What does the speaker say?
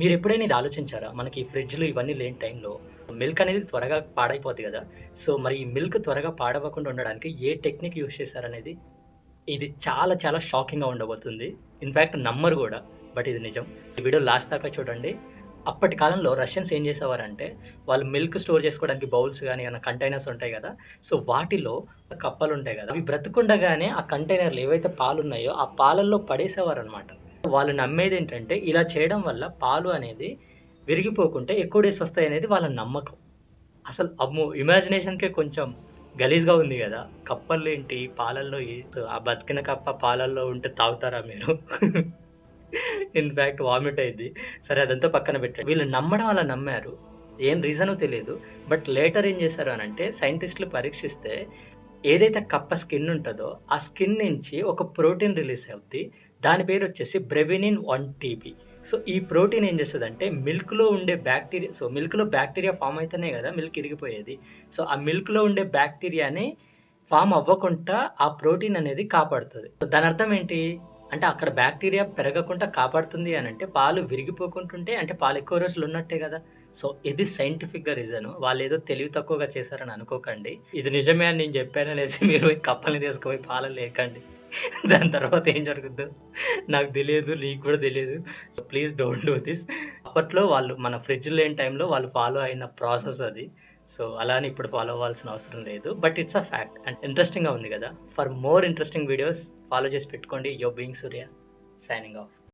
మీరు ఎప్పుడైనా ఇది ఆలోచించారా? మనకి ఫ్రిడ్జ్లు ఇవన్నీ లేని టైంలో మిల్క్ అనేది త్వరగా పాడైపోతుంది కదా. సో మరి ఈ మిల్క్ త్వరగా పాడవకుండా ఉండడానికి ఏ టెక్నిక్ యూస్ చేశారనేది? ఇది చాలా చాలా షాకింగ్గా ఉండబోతుంది. ఇన్ఫ్యాక్ట్ నమ్మరు కూడా బట్ ఇది నిజం. ఈ వీడియో లాస్ట్ దాకా చూడండి. అప్పటి కాలంలో రష్యన్స్ ఏం చేసేవారంటే వాళ్ళు మిల్క్ స్టోర్ చేసుకోవడానికి బౌల్స్ కానీ ఏమైనా కంటైనర్స్ ఉంటాయి కదా. సో వాటిలో కప్పలు ఉంటాయి కదా. అవి బ్రతుకుండగానే ఆ కంటైనర్లు ఏవైతే పాలు ఉన్నాయో ఆ పాలల్లో పడేసేవారు అనమాట వాళ్ళు నమ్మేది ఏంటంటే ఇలా చేయడం వల్ల పాలు అనేది విరిగిపోకుంటే ఎక్కువ డేస్ వస్తాయి అనేది వాళ్ళ నమ్మకం. అసలు అమ్మో ఇమాజినేషన్కే కొంచెం గలీజ్గా ఉంది కదా. కప్పలు ఏంటి? పాలల్లో ఆ బతికిన కప్ప పాలల్లో ఉంటే తాగుతారా మీరు? ఇన్ఫ్యాక్ట్ వామిట్ అయింది. సరే అదంతా పక్కన పెట్టారు వీళ్ళు నమ్మడం అలా నమ్మారు. ఏం రీజనో తెలియదు. బట్ లేటర్ ఏం చేశారు అని అంటే సైంటిస్టులు పరీక్షిస్తే ఏదైతే కప్ప స్కిన్ ఉంటుందో ఆ స్కిన్ నుంచి ఒక ప్రోటీన్ రిలీజ్ అవుద్ది. దాని పేరు వచ్చేసి బ్రెవినిన్ వన్ టీబీ. సో ఈ ప్రోటీన్ ఏం చేస్తుంది అంటే మిల్క్లో ఉండే బ్యాక్టీరియా సో మిల్క్లో బ్యాక్టీరియా ఫామ్ అయితేనే కదా మిల్క్ ఇరిగిపోయేది. సో ఆ మిల్క్లో ఉండే బ్యాక్టీరియాని ఫామ్ అవ్వకుండా ఆ ప్రోటీన్ అనేది కాపాడుతుంది. సో దాని అర్థం ఏంటి? అంటే అక్కడ బ్యాక్టీరియా పెరగకుండా కాపాడుతుంది అని అంటే పాలు విరిగిపోకుంటుంటే అంటే పాలు ఎక్కువ రోజులు ఉన్నట్టే కదా. సో ఇది సైంటిఫిక్గా రీజన్. వాళ్ళు ఏదో తెలివి తక్కువగా చేశారని అనుకోకండి. ఇది నిజమే అని నేను చెప్పాను అనేసి మీరు కప్పల్ని తీసుకుపోయి పాలు లేకండి. దాని తర్వాత ఏం జరుగుద్దో నాకు తెలియదు నీకు కూడా తెలియదు. So please don't do this అప్పట్లో వాళ్ళు మన ఫ్రిడ్జ్ లేని టైంలో వాళ్ళు ఫాలో అయిన ప్రాసెస్ అది. సో అలానే ఇప్పుడు ఫాలో అవ్వాల్సిన అవసరం లేదు. But it's a fact and ఇంట్రెస్టింగ్గా ఉంది కదా. For more interesting videos follow చేసి పెట్టుకోండి. యో బీయింగ్ సూర్య సైనింగ్ ఆఫ్